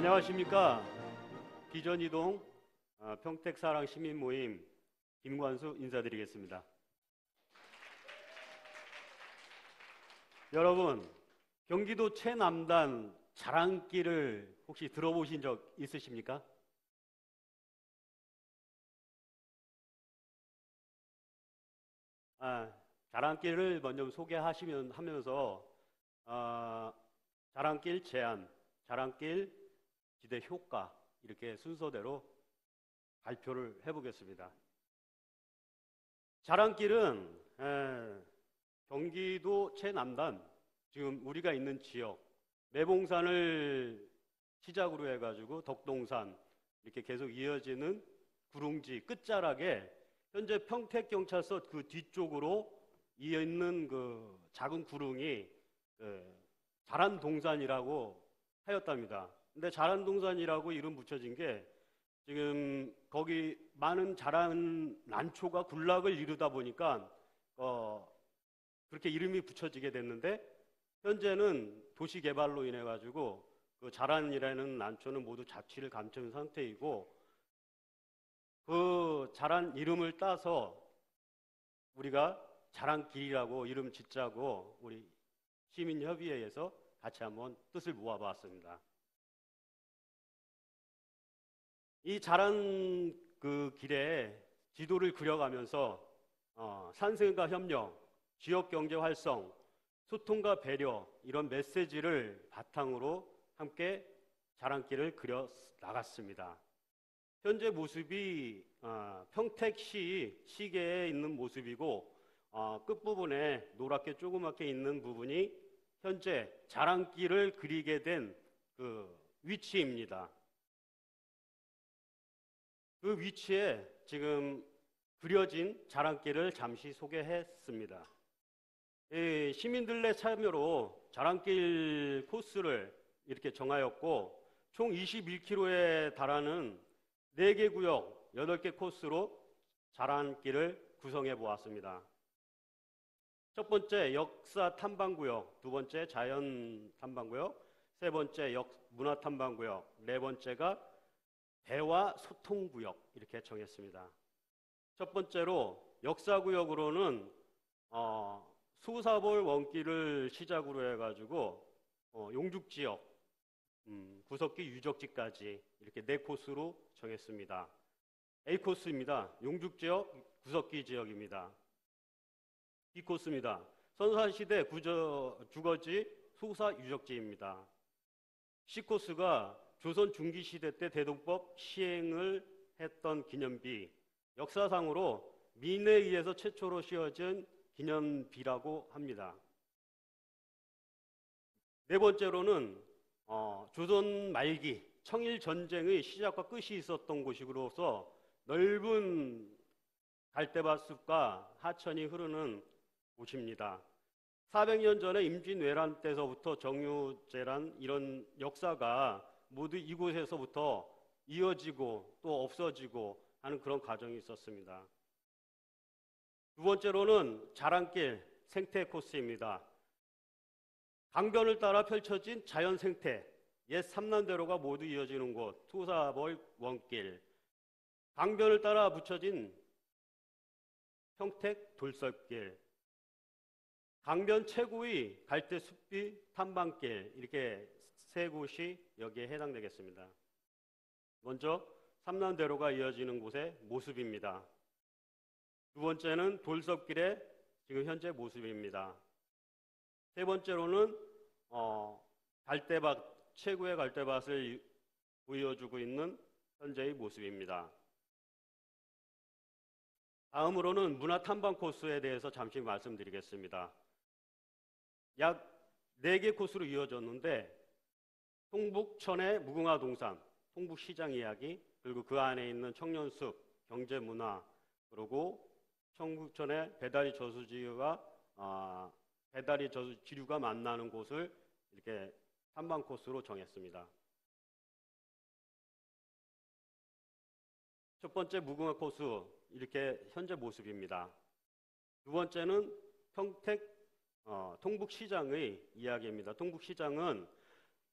안녕하십니까. 기전이동 어, 평택사랑 시민 모임 김관수 인사드리겠습니다. 여러분, 경기도 최남단 자랑길을 혹시 들어보신 적 있으십니까? 아, 자랑길을 먼저 소개하시면 하면서 어, 자랑길 제안, 자랑길 기대 효과 이렇게 순서대로 발표를 해보겠습니다. 자랑길은 에, 경기도 최남단 지금 우리가 있는 지역 매봉산을 시작으로 해가지고 덕동산 이렇게 계속 이어지는 구릉지 끝자락에 현재 평택경찰서 그 뒤쪽으로 이어 있는 그 작은 구릉이 그 자란동산이라고 하였답니다. 근데 자란동산이라고 이름 붙여진 게 지금 거기 많은 자란 난초가 군락을 이루다 보니까 어 그렇게 이름이 붙여지게 됐는데 현재는 도시 개발로 인해 가지고 그 자란이라는 난초는 모두 자취를 감춘 상태이고 그 자란 이름을 따서 우리가 자란길이라고 이름 짓자고 우리 시민협의회에서 같이 한번 뜻을 모아봤습니다. 이 자란 그 길에 지도를 그려가면서 어, 산생과 협력, 지역 경제 활성, 소통과 배려 이런 메시지를 바탕으로 함께 자랑길을 그려 나갔습니다. 현재 모습이 어, 평택시 시계에 있는 모습이고 어, 끝부분에 노랗게 조그맣게 있는 부분이 현재 자랑길을 그리게 된 그 위치입니다. 그 위치에 지금 그려진 자랑길을 잠시 소개했습니다. 시민들의 참여로 자랑길 코스를 이렇게 정하였고 총 21km에 달하는 4개 구역, 8개 코스로 자랑길을 구성해 보았습니다. 첫 번째 역사 탐방구역, 두 번째 자연 탐방구역, 세 번째 역 문화 탐방구역, 네 번째가 대화 소통 구역 이렇게 정했습니다. 첫 번째로 역사 구역으로는 어, 수사볼 원길을 시작으로 해가지고 어, 용죽 지역, 음, 구석기 유적지까지 이렇게 네 코스로 정했습니다. A 코스입니다. 용죽 지역, 구석기 지역입니다. B 코스입니다. 선사시대 구저, 주거지, 소사 유적지입니다. C 코스가 조선 중기 시대 때 대동법 시행을 했던 기념비, 역사상으로 민에 의해서 최초로 씌워진 기념비라고 합니다. 네 번째로는 어, 조선 말기 청일 전쟁의 시작과 끝이 있었던 곳이로서 넓은 갈대밭숲과 하천이 흐르는 곳입니다. 400년 전에 임진왜란 때서부터 정유재란 이런 역사가 모두 이곳에서부터 이어지고 또 없어지고 하는 그런 과정이 있었습니다. 두 번째로는 자랑길 생태 코스입니다. 강변을 따라 펼쳐진 자연 생태, 옛 삼남대로가 모두 이어지는 곳, 투사벌 원길, 강변을 따라 붙여진 평택 돌섭길, 강변 최고의 갈대 숲비 탐방길 이렇게 세 곳이 여기에 해당되겠습니다. 먼저 삼남대로가 이어지는 곳의 모습입니다. 두 번째는 돌섭길의 지금 현재 모습입니다. 세 번째로는 어, 갈대밭 최고의 갈대밭을 보여주고 있는 현재의 모습입니다. 다음으로는 문화 탐방 코스에 대해서 잠시 말씀드리겠습니다. 약 4개 코스로 이어졌는데 통북천의 무궁화 동산, 통북시장 이야기, 그리고 그 안에 있는 청년숲, 경제문화, 그리고 청북천의 배다리 저수지가 아, 배다리 저수 지류가 만나는 곳을 이렇게 탐방 코스로 정했습니다. 첫 번째 무궁화 코스 이렇게 현재 모습입니다. 두 번째는 평택 어, 통북시장의 이야기입니다. 통북시장은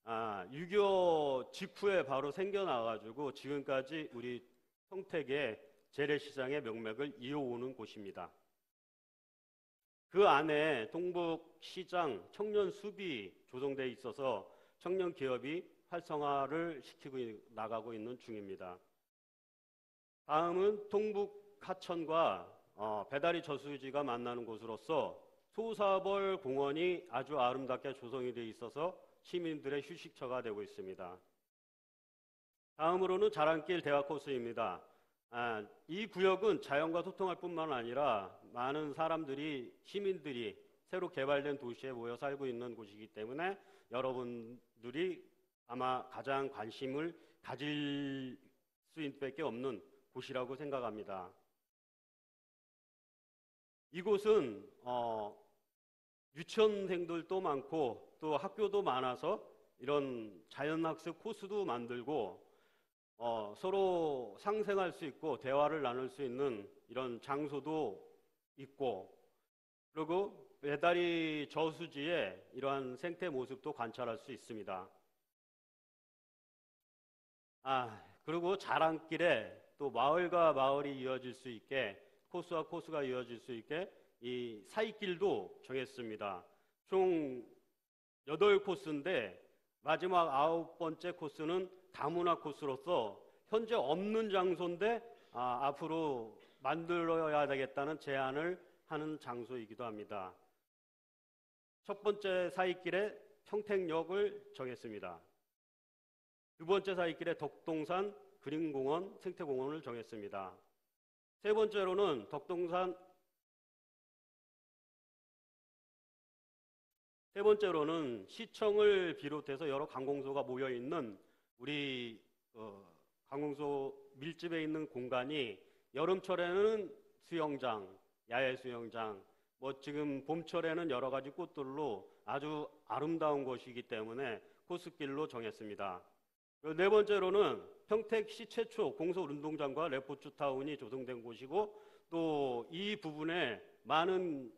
아, 6.25 직후에 바로 생겨나가지고 지금까지 우리 평택의 재래시장의 명맥을 이어오는 곳입니다. 그 안에 동북시장 청년 수비 조성돼 있어서 청년 기업이 활성화를 시키고 나가고 있는 중입니다. 다음은 동북 하천과 어, 배다리 저수지가 만나는 곳으로서 소사벌 공원이 아주 아름답게 조성이 되어 있어서 시민들의 휴식처가 되고 있습니다. 다음으로는 자랑길 대화 코스입니다. 아, 이 구역은 자연과 소통할 뿐만 아니라 많은 사람들이 시민들이 새로 개발된 도시에 모여 살고 있는 곳이기 때문에 여러분들이 아마 가장 관심을 가질 수밖에 없는 곳이라고 생각합니다. 이곳은 어, 유치원생들도 많고 또 학교도 많아서 이런 자연학습 코스도 만들고 어, 서로 상생할 수 있고 대화를 나눌 수 있는 이런 장소도 있고 그리고 배다리 저수지에 이러한 생태 모습도 관찰할 수 있습니다. 아, 그리고 자랑길에 또 마을과 마을이 이어질 수 있게 코스와 코스가 이어질 수 있게 이 사이길도 정했습니다. 총 8코스인데 마지막 아홉 번째 코스는 다문화 코스로서 현재 없는 장소인데 아, 앞으로 만들어야 되겠다는 제안을 하는 장소이기도 합니다. 첫 번째 사이길에 평택역을 정했습니다. 두 번째 사이길에 덕동산 그린공원, 생태공원을 정했습니다. 세 번째로는 덕동산 세 번째로는 시청을 비롯해서 여러 관공소가 모여 있는 우리 어, 관공소 밀집에 있는 공간이 여름철에는 수영장, 야외 수영장, 뭐 지금 봄철에는 여러 가지 꽃들로 아주 아름다운 곳이기 때문에 코스길로 정했습니다. 네 번째로는 평택시 최초 공설 운동장과 레포츠 타운이 조성된 곳이고 또 이 부분에 많은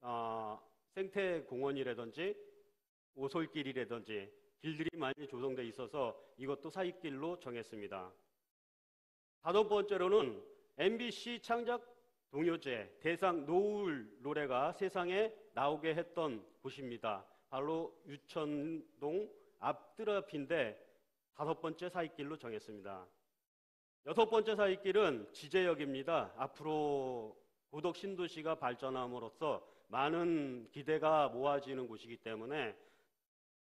어, 생태 공원이라든지 오솔길이라든지 길들이 많이 조성돼 있어서 이것도 사익길로 정했습니다. 다섯 번째로는 MBC 창작 동요제 대상 노을 노래가 세상에 나오게 했던 곳입니다. 바로 유천동 앞드랍인데 다섯 번째 사익길로 정했습니다. 여섯 번째 사익길은 지제역입니다. 앞으로 고덕 신도시가 발전함으로써 많은 기대가 모아지는 곳이기 때문에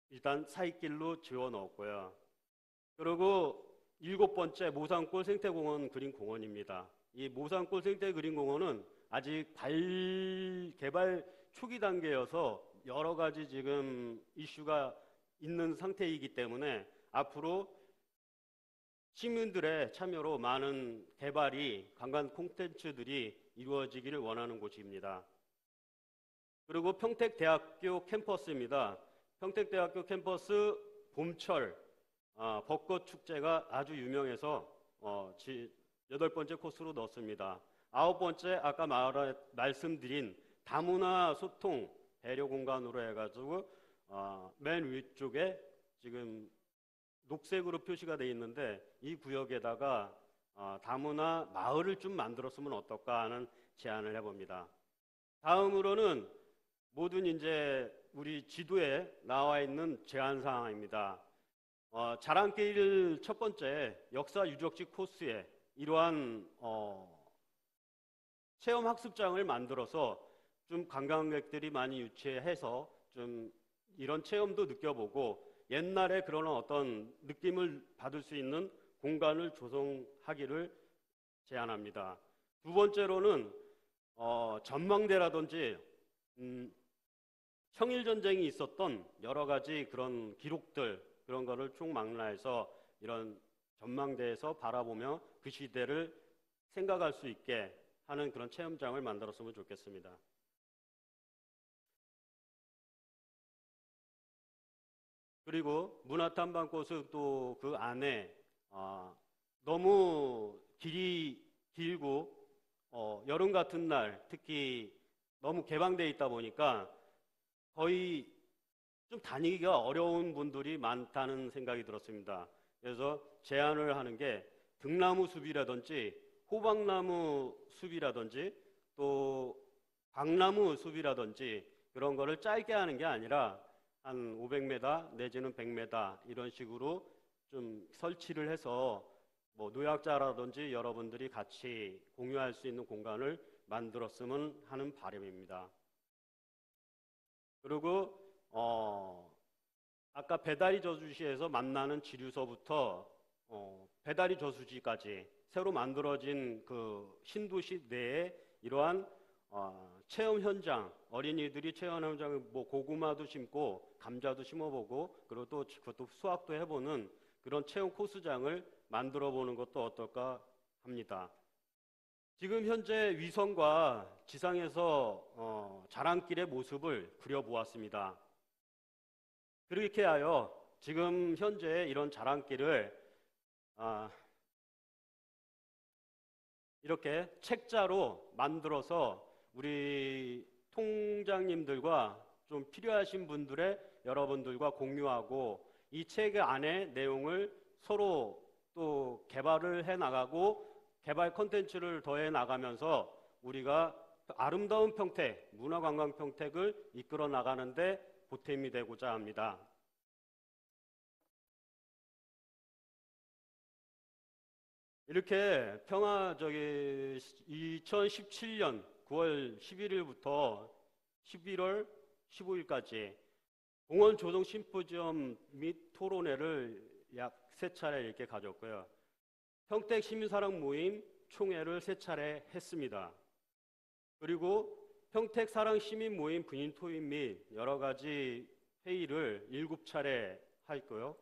일단 사익길로 지어 넣었고요. 그리고 일곱 번째 모산골 생태공원 그린공원입니다. 이 모산골 생태그린공원은 아직 발 개발 초기 단계여서 여러 가지 지금 이슈가 있는 상태이기 때문에 앞으로 시민들의 참여로 많은 개발이 관광 콘텐츠들이 이루어지기를 원하는 곳입니다. 그리고 평택대학교 캠퍼스입니다. 평택대학교 캠퍼스 봄철 어, 벚꽃 축제가 아주 유명해서 어, 지, 여덟 번째 코스로 넣었습니다. 아홉 번째 아까 말, 말씀드린 다문화 소통 배려 공간으로 해가지고 어, 맨 위쪽에 지금 녹색으로 표시가 되어 있는데 이 구역에다가 어, 다문화 마을을 좀 만들었으면 어떨까 하는 제안을 해봅니다. 다음으로는 모든 이제 우리 지도에 나와 있는 제한 사항입니다. 어, 자랑길 첫 번째 역사 유적지 코스에 이러한 어, 체험 학습장을 만들어서 좀 관광객들이 많이 유치해서 좀 이런 체험도 느껴보고 옛날에 그런 어떤 느낌을 받을 수 있는 공간을 조성하기를 제안합니다. 두 번째로는 어, 전망대라든지 음, 청일 전쟁이 있었던 여러 가지 그런 기록들 그런 거를 총망라해서 이런 전망대에서 바라보며 그 시대를 생각할 수 있게 하는 그런 체험장을 만들었으면 좋겠습니다. 그리고 문화탐방꽃은 또 그 안에 어, 너무 길이 길고 어, 여름 같은 날 특히 너무 개방되어 있다 보니까 거의 좀 다니기가 어려운 분들이 많다는 생각이 들었습니다. 그래서 제안을 하는 게 등나무 숲이라든지 호박나무 숲이라든지 또 광나무 숲이라든지 그런 거를 짧게 하는 게 아니라 한 500m 내지는 100m 이런 식으로 좀 설치를 해서 뭐 노약자라든지 여러분들이 같이 공유할 수 있는 공간을 만들었으면 하는 바람입니다. 그리고 어 아까 배다리 저수지에서 만나는 지류서부터 어 배다리 저수지까지 새로 만들어진 그 신도시 내에 이러한 어 체험 현장 어린이들이 체험 현장에 뭐 고구마도 심고 감자도 심어보고 그리고 또 그것도 수확도 해보는 그런 체험 코스장을 만들어 보는 것도 어떨까 합니다. 지금 현재 위성과 지상에서 어, 자랑길의 모습을 그려보았습니다. 그렇게 하여 지금 현재 이런 자랑길을 아, 이렇게 책자로 만들어서 우리 통장님들과 좀 필요하신 분들의 여러분들과 공유하고 이 책 안에 내용을 서로 또 개발을 해 나가고 개발 컨텐츠를 더해 나가면서 우리가 아름다운 평택, 문화관광 평택을 이끌어 나가는데 보탬이 되고자 합니다. 이렇게 평화 저기 2017년 9월 11일부터 11월 15일까지 공원 조성 심포지엄 및 토론회를 약 세 차례 이렇게 가졌고요. 평택 시민사랑 모임 총회를 세 차례 했습니다. 그리고 평택 사랑 시민 모임 분인 토입 및 여러 가지 회의를 일곱 차례 했고요.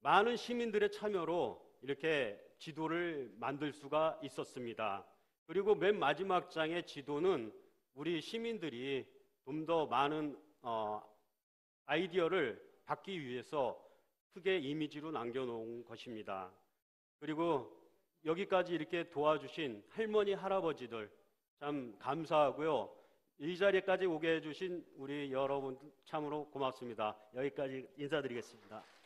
많은 시민들의 참여로 이렇게 지도를 만들 수가 있었습니다. 그리고 맨 마지막 장의 지도는 우리 시민들이 좀 더 많은 어, 아이디어를 받기 위해서 크게 이미지로 남겨놓은 것입니다. 그리고 여기까지 이렇게 도와주신 할머니, 할아버지들 참 감사하고요. 이 자리까지 오게 해주신 우리 여러분 참으로 고맙습니다. 여기까지 인사드리겠습니다.